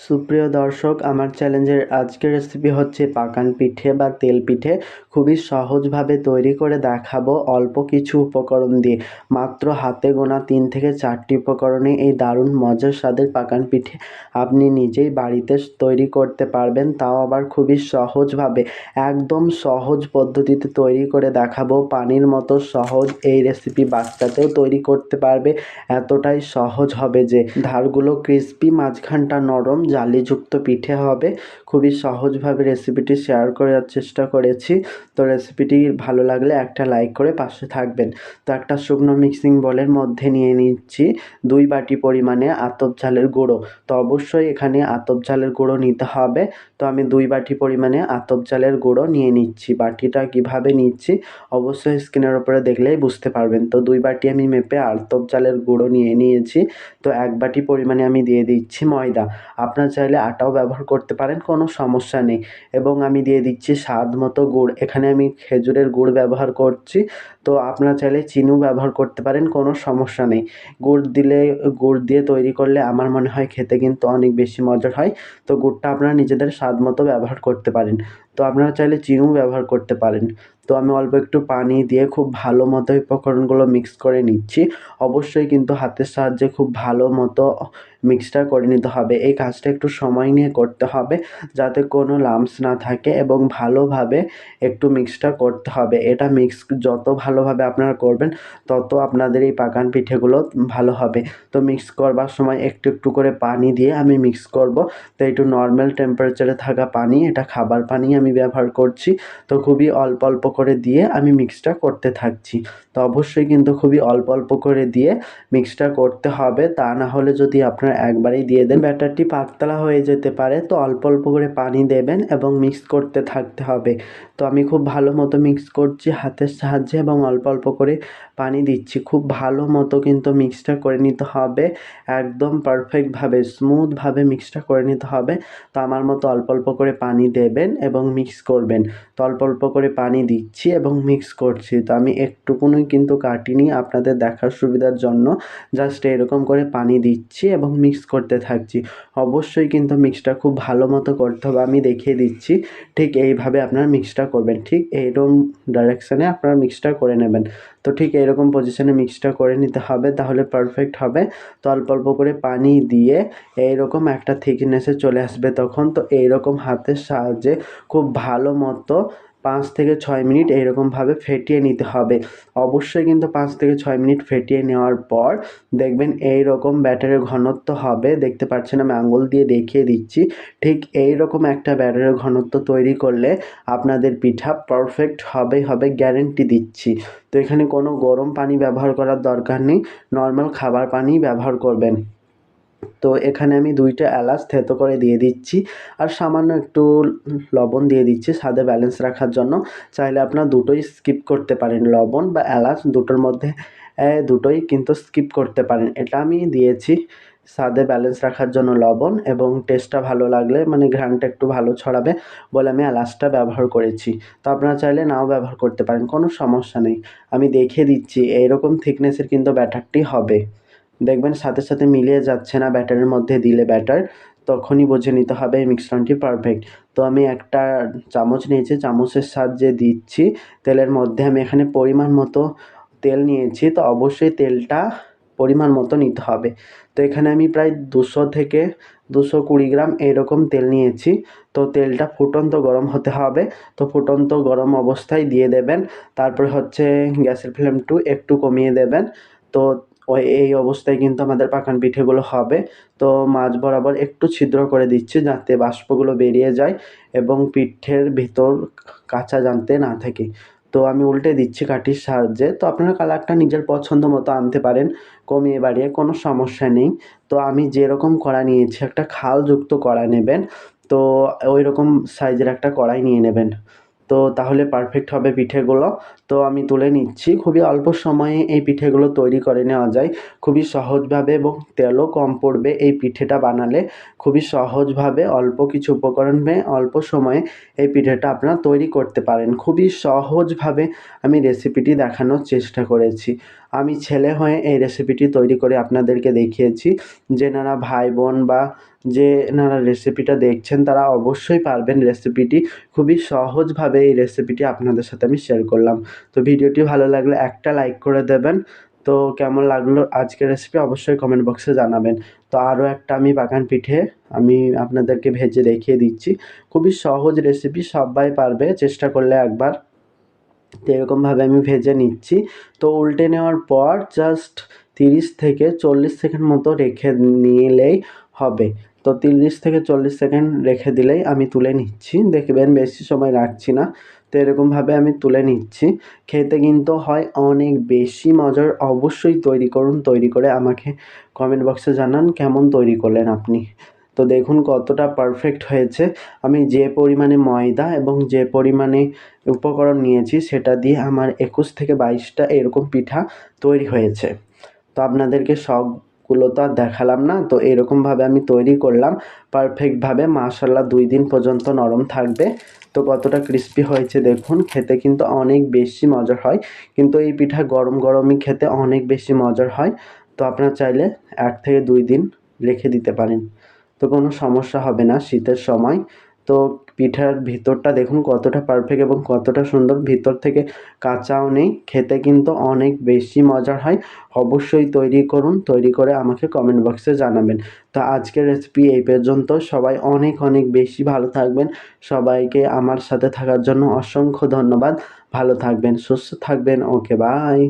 সুপ্রিয় দর্শক, আমার চ্যালেঞ্জের আজকের রেসিপি হচ্ছে পাকান পিঠে বা তেল পিঠে। খুবই সহজভাবে তৈরি করে দেখাবো অল্প কিছু উপকরণ দিয়ে। মাত্র হাতে গোনা তিন থেকে চারটি উপকরণে এই দারুণ মজার স্বাদের পাকান পিঠে আপনি নিজেই বাড়িতে তৈরি করতে পারবেন। তাও আবার খুবই সহজভাবে, একদম সহজ পদ্ধতিতে তৈরি করে দেখাবো। পানির মতো সহজ এই রেসিপি বাচ্চাতেও তৈরি করতে পারবে। এতটাই সহজ হবে যে, ধারগুলো ক্রিস্পি মাঝখানটা নরম জালিযুক্ত পিঠে হবে। খুবই সহজভাবে রেসিপিটি শেয়ার করার চেষ্টা করেছি। তো রেসিপিটি ভালো লাগলে একটা লাইক করে পাশে থাকবেন। তো একটা শুকনো মিক্সিং বলের মধ্যে নিয়ে নিচ্ছি। দুই বাটি পরিমাণে আতপ ঝালের গুঁড়ো। তো অবশ্যই এখানে আতপ ঝালের গুঁড়ো নিতে হবে। আমি দুই বাটি পরিমাণে আতপ চালের গুঁড়ো নিয়ে নিচ্ছি। বাটিটা কীভাবে নিচ্ছি অবশ্যই স্ক্রিনের ওপরে দেখলেই বুঝতে পারবেন। তো দুই বাটি আমি মেপে আতপ চালের গুঁড়ো নিয়ে নিয়েছি। তো এক বাটি পরিমাণে আমি দিয়ে দিচ্ছি ময়দা। আপনারা চাইলে আটাও ব্যবহার করতে পারেন, কোনো সমস্যা নেই। এবং আমি দিয়ে দিচ্ছি স্বাদ মতো গুড়। এখানে আমি খেজুরের গুড় ব্যবহার করছি। তো আপনারা চাইলে চিনিও ব্যবহার করতে পারেন, কোনো সমস্যা নেই। গুড় দিলে, গুড় দিয়ে তৈরি করলে আমার মনে হয় খেতে কিন্তু অনেক বেশি মজার হয়। তো গুড়টা আপনারা নিজেদের স্বাদ মতো ব্যবহার করতে পারেন। তো আপনারা চাইলে চিনিও ব্যবহার করতে পারেন। তো আমি অল্প একটু পানি দিয়ে খুব ভালো মতো উপকরণগুলো মিক্স করে নিচ্ছি। অবশ্যই কিন্তু হাতের সাহায্যে খুব ভালো মতো মিক্সটা করে নিতে হবে। এই কাজটা একটু সময় নিয়ে করতে হবে যাতে কোনো লাম্পস না থাকে এবং ভালোভাবে একটু মিক্সটা করতে হবে। এটা মিক্স যত ভালোভাবে আপনারা করবেন, তত আপনাদের এই পাকান পিঠেগুলো ভালো হবে। তো মিক্স করবার সময় একটু একটু করে পানি দিয়ে আমি মিক্স করব। তো একটু নর্মাল টেম্পারেচারে থাকা পানি, এটা খাবার পানি আমি ব্যবহার করছি, তো খুবই অল্প অল্প করে দিয়ে আমি মিক্সটা করতে থাকছি। তো অবশ্যই কিন্তু খুবই অল্প অল্প করে দিয়ে মিক্সটা করতে হবে, তা না হলে যদি আপনারা একবারেই দিয়ে দেন, ব্যাটারটি পাতলা হয়ে যেতে পারে, তো অল্প অল্প করে পানি দেবেন এবং মিক্স করতে থাকতে হবে। তো আমি খুব ভালো মতো মিক্স করছি হাতের সাহায্যে এবং অল্প অল্প করে পানি দিচ্ছি। খুব ভালো মতো কিন্তু মিক্সটা করে নিতে হবে। একদম পারফেক্টভাবে স্মুথভাবে মিক্সটা করে নিতে হবে। তো আমার মতো অল্প অল্প করে পানি দেবেন এবং মিক্স করবেন। তো অল্প অল্প করে পানি দিচ্ছি এবং মিক্স করছি। তো আমি একটুকুনই কিন্তু কাটিনি আপনাদের দেখার সুবিধার জন্য। জাস্ট এরকম করে পানি দিচ্ছি এবং মিক্স করতে থাকছি। অবশ্যই কিন্তু মিক্সটা খুব ভালো মতো করতে হবে, আমি দেখিয়ে দিচ্ছি। ঠিক এইভাবে আপনারা মিক্সটা করবেন। ঠিক এইরকম ডাইরেকশানে আপনারা মিক্সটা করে নেবেন। তো ঠিক এরকম পজিশনে মিক্সটা করে নিতে হবে, তাহলে পারফেক্ট হবে। তো অল্প অল্প করে পানি দিয়ে এইরকম একটা থিকনেসে চলে আসবে তখন। তো এইরকম হাতের সাহায্যে খুব ভালো মতো পাঁচ থেকে ছয় মিনিট এইরকমভাবে ফেটিয়ে নিতে হবে। অবশ্যই কিন্তু পাঁচ থেকে ছয় মিনিট ফেটিয়ে নেওয়ার পর দেখবেন এই রকম ব্যাটারের ঘনত্ব হবে। দেখতে পাচ্ছেন আমি আঙুল দিয়ে দেখিয়ে দিচ্ছি। ঠিক এই রকম একটা ব্যাটারের ঘনত্ব তৈরি করলে আপনাদের পিঠা পারফেক্ট হবে হবে গ্যারেন্টি দিচ্ছি। তো এখানে কোনো গরম পানি ব্যবহার করার দরকার নেই। নর্মাল খাবার পানি ব্যবহার করবেন। তো এখানে আমি দুইটা এলাচ থেতো করে দিয়ে দিচ্ছি আর সামান্য একটু লবণ দিয়ে দিচ্ছি স্বাদে ব্যালেন্স রাখার জন্য। চাইলে আপনার দুটোই স্কিপ করতে পারেন, লবণ বা এলাচ দুটোর মধ্যে দুটোই কিন্তু স্কিপ করতে পারেন। এটা আমি দিয়েছি স্বাদে ব্যালেন্স রাখার জন্য লবণ এবং টেস্টটা ভালো লাগলে মানে ঘ্রাণটা একটু ভালো ছড়াবে বলে আমি এলাচটা ব্যবহার করেছি। তো আপনারা চাইলে নাও ব্যবহার করতে পারেন, কোনো সমস্যা নেই। আমি দেখিয়ে দিচ্ছি, এইরকম থিকনেসের কিন্তু ব্যাটারটি হবে। দেখবেন সাথে সাথে মিলিয়ে যাচ্ছে না ব্যাটারের মধ্যে দিলে ব্যাটার, তখনই বুঝে নিতে হবে এই মিশ্রণটি পারফেক্ট তো আমি একটা চামচ নিয়েছি, চামচের সাহায্যে দিচ্ছি, তেলের মধ্যে আমি এখানে পরিমাণ মতো তেল নিয়েছি, তো অবশ্যই তেলটা পরিমাণ মতো নিতে হবে। তো এখানে আমি প্রায় দুশো থেকে দুশো কুড়ি গ্রাম এরকম তেল নিয়েছি, তো তেলটা ফুটন্ত গরম হতে হবে, তো ফুটন্ত গরম অবস্থায় দিয়ে দেবেন, তারপরে হচ্ছে গ্যাসের ফ্লেমটু একটু কমিয়ে দেবেন, তো এই অবস্থায় কিন্তু আমাদের পাকান পিঠেগুলো হবে। তো মাঝ বরাবর একটু ছিদ্র করে দিচ্ছি যাতে বাষ্পগুলো বেরিয়ে যায় এবং পিঠের ভিতর কাঁচা জানতে না থাকে। তো আমি উল্টে দিচ্ছি কাঠির সাহায্যে। তো আপনারা কালারটা নিজের পছন্দ মতো আনতে পারেন, কমিয়ে বাড়িয়ে কোনো সমস্যা নেই। তো আমি যেরকম কড়া নিয়েছি, একটা খালযুক্ত কড়া নেবেন। তো ওই রকম সাইজের একটা কড়াই নিয়ে নেবেন। তো তাহলে পারফেক্ট হবে পিঠেগুলো। তো আমি তুলে নিচ্ছি। খুবই অল্প সময়ে এই পিঠেগুলো তৈরি করে নেওয়া যায়। খুবই সহজভাবে এবং তেলও কম পড়বে এই পিঠেটা বানালে। খুবই সহজভাবে অল্প কিছু উপকরণ নিয়ে অল্প সময়ে এই পিঠেটা আপনারা তৈরি করতে পারেন। খুবই সহজভাবে আমি রেসিপিটি দেখানোর চেষ্টা করেছি। আমি ছেলে হয়ে এই রেসিপিটি তৈরি করে আপনাদেরকে দেখিয়েছি। যেনারা ভাই বোন বা যেনারা রেসিপিটা দেখছেন, তারা অবশ্যই পারবেন রেসিপিটি খুবই সহজভাবে এই রেসিপিটি আপনাদের সাথে আমি শেয়ার করলাম। তো ভিডিওটি ভালো লাগলে একটা লাইক করে দেবেন। তো কেমন লাগল আজকের রেসিপি অবশ্যই কমেন্ট বক্সে জানাবেন। তো আরও একটা আমি বাগান পিঠে আমি আপনাদেরকে ভেজে দেখিয়ে দিচ্ছি। খুবই সহজ রেসিপি সবাই পারবে। চেষ্টা করলে একবার। তো এরকমভাবে আমি ভেজে নিচ্ছি। তো উল্টে নেওয়ার পর জাস্ট তিরিশ থেকে চল্লিশ সেকেন্ড মতো রেখে নিলেই হবে। তো তিরিশ থেকে চল্লিশ সেকেন্ড রেখে দিলেই আমি তুলে নিচ্ছি। দেখবেন বেশি সময় রাখছি না। তো এরকমভাবে আমি তুলে নিচ্ছি। খেতে কিন্তু হয় অনেক বেশি মজার। অবশ্যই তৈরি করুন, তৈরি করে আমাকে কমেন্ট বক্সে জানান কেমন তৈরি করলেন আপনি। তো দেখুন কতটা পারফেক্ট হয়েছে। আমি যে পরিমাণে ময়দা এবং যে পরিমাণে উপকরণ নিয়েছি, সেটা দিয়ে আমার একুশ থেকে বাইশটা এরকম পিঠা তৈরি হয়েছে। তো আপনাদেরকে সবগুলো তো আর দেখালাম না, তো এরকমভাবে আমি তৈরি করলাম। পারফেক্টভাবে মাশাল্লাহ দুই দিন পর্যন্ত নরম থাকবে। তো কতটা ক্রিস্পি হয়েছে দেখুন, খেতে কিন্তু অনেক বেশি মজার হয়। কিন্তু এই পিঠা গরম গরমই খেতে অনেক বেশি মজার হয়। তো আপনারা চাইলে এক থেকে দুই দিন রেখে দিতে পারেন। তো কোনো সমস্যা হবে না শীতের সময়। তো পিঠার ভিতরটা দেখুন কতটা পারফেক্ট এবং কতটা সুন্দর। ভিতর থেকে কাঁচাও নেই, খেতে কিন্তু অনেক বেশি মজার হয়। অবশ্যই তৈরি করুন, তৈরি করে আমাকে কমেন্ট বক্সে জানাবেন। তো আজকের রেসিপি এই পর্যন্ত। সবাই অনেক অনেক বেশি ভালো থাকবেন। সবাইকে আমার সাথে থাকার জন্য অসংখ্য ধন্যবাদ। ভালো থাকবেন, সুস্থ থাকবেন। Okay bye